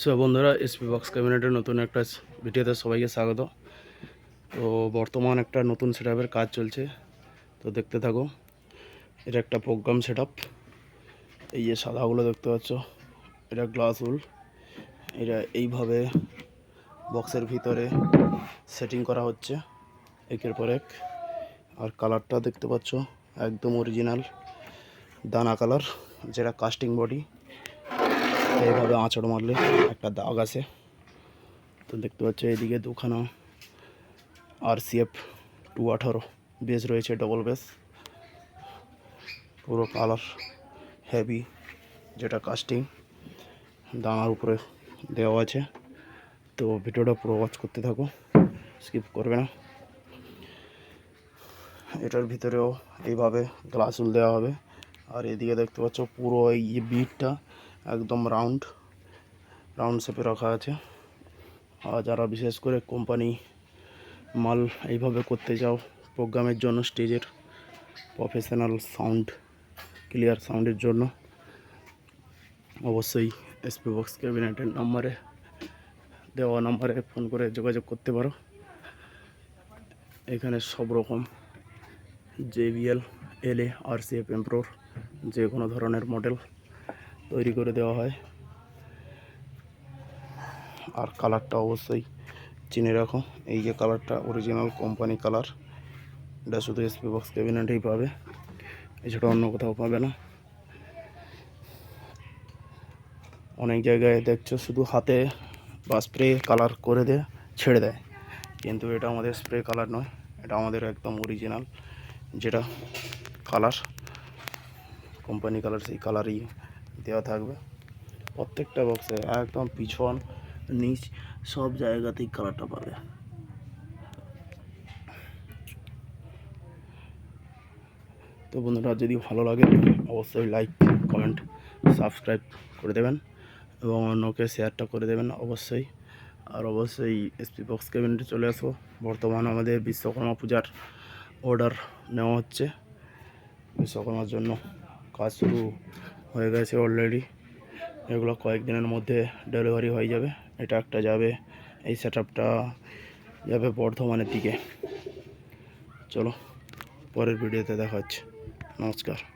So বন্ধুরা SP box ক্যাবিনেটের নতুন একটা ভিডিওতে সবাইকে স্বাগত। তো বর্তমান একটা নতুন সেট কাজ চলছে, তো দেখতে থাকো। এটা একটা প্রোগ্রাম সেট এই যে সাদাগুলো দেখতে পাচ্ছ, এটা গ্লাস উল এটা এইভাবে বক্সের ভিতরে সেটিং করা হচ্ছে, একের পর এক। আর কালারটা দেখতে পাচ্ছ, একদম অরিজিনাল দানা কালার যেটা কাস্টিং বডি এইভাবে আঁচড় মারলে একটা দাগ আছে। তো দেখতে পাচ্ছ এদিকে দুখানা আর সিএফ টু আঠারো বেস রয়েছে ডবল বেস পুরো কালার হেভি যেটা কাস্টিং দানার উপরে দেওয়া আছে। তো ভিডিওটা পুরো ওয়াচ করতে থাকো স্কিপ করবে না। এটার ভিতরেও এইভাবে গ্লাসুল দেওয়া হবে। আর এদিকে দেখতে পাচ্ছ পুরো এই বিটটা একদম রাউন্ড রাউন্ড শেপে রাখা আছে। আর যারা বিশেষ করে কোম্পানি মাল এইভাবে করতে চাও প্রোগ্রামের জন্য স্টেজের প্রফেশনাল সাউন্ড ক্লিয়ার সাউন্ডের জন্য, অবশ্যই এসপি বক্স ক্যাবিনেটের নাম্বারে দেওয়া নাম্বারে ফোন করে যোগাযোগ করতে পারো। এখানে সব রকম জেবিএল এলএ আর সি এফ এমপ্রোর যে কোনো ধরনের মডেল তৈরি করে দেওয়া হয়। আর কালারটা অবশ্যই চিনে রাখো। এই যে কালারটা অরিজিনাল কোম্পানি কালার। এটা শুধু এসপি বক্স ক্যাবিনেটেই পাবে। এছাড়া অন্য কোথাও পাবে না। অনেক জায়গায় দেখছ, শুধু হাতে বা স্প্রে কালার করে দেয়, ছেড়ে দেয়। কিন্তু এটা আমাদের স্প্রে কালার নয়। এটা আমাদের একদম অরিজিনাল যেটা কালার কোম্পানি কালার সেই কালারই দেওয়া থাকবে। প্রত্যেকটা বক্সে একদম পিছন, নিচ, সব জায়গাতেই কালারটা পাবে। তো বন্ধুরা, যদি ভালো লাগে, অবশ্যই লাইক কমেন্ট সাবস্ক্রাইব করে দেবেন এবং অন্যকে শেয়ারটা করে দেবেন অবশ্যই। আর অবশ্যই এসপি বক্স ক্যাবিনেটে চলে আসব। বর্তমান আমাদের বিশ্বকর্মা পূজার অর্ডার নেওয়া হচ্ছে। বিশ্বকর্মার জন্য কাজ শুরু হয়ে গেছে অলরেডি এগুলো কয়েকদিনের মধ্যে ডেলিভারি হয়ে যাবে। এটা একটা যাবে, এই সেট যাবে বর্ধমানের দিকে। চলো, পরের ভিডিওতে দেখা হচ্ছে। নমস্কার।